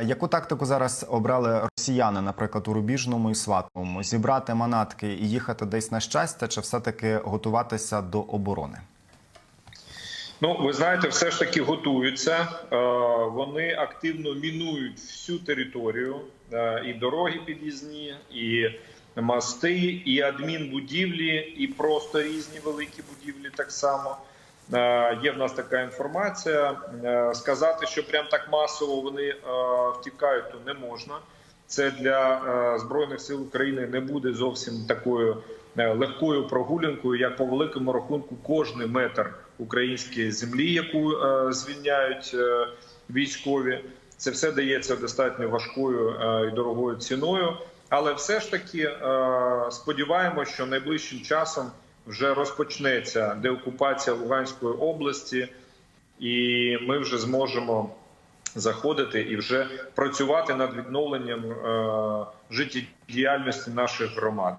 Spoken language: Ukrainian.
Яку тактику зараз обрали росіяни, наприклад, у Рубіжному і Сватовому? Зібрати манатки і їхати десь на щастя, чи все-таки готуватися до оборони? Ну, ви знаєте, все ж таки готуються. Е, Вони активно мінують всю територію, Е, і дороги під'їзні, і мости, і адмінбудівлі, і просто різні великі будівлі. Так само є в нас така інформація. Е, Сказати, що прям так масово вони е, втікають, то не можна. Це для е, збройних сил України не буде зовсім такою е, легкою прогулянкою, як по великому рахунку, кожний метр української землі, яку е, звільняють е, військові. Це все дається достатньо важкою е, і дорогою ціною. Але все ж таки е, сподіваємося, що найближчим часом вже розпочнеться деокупація Луганської області, і ми вже зможемо заходити і вже працювати над відновленням е, життєдіяльності наших громад.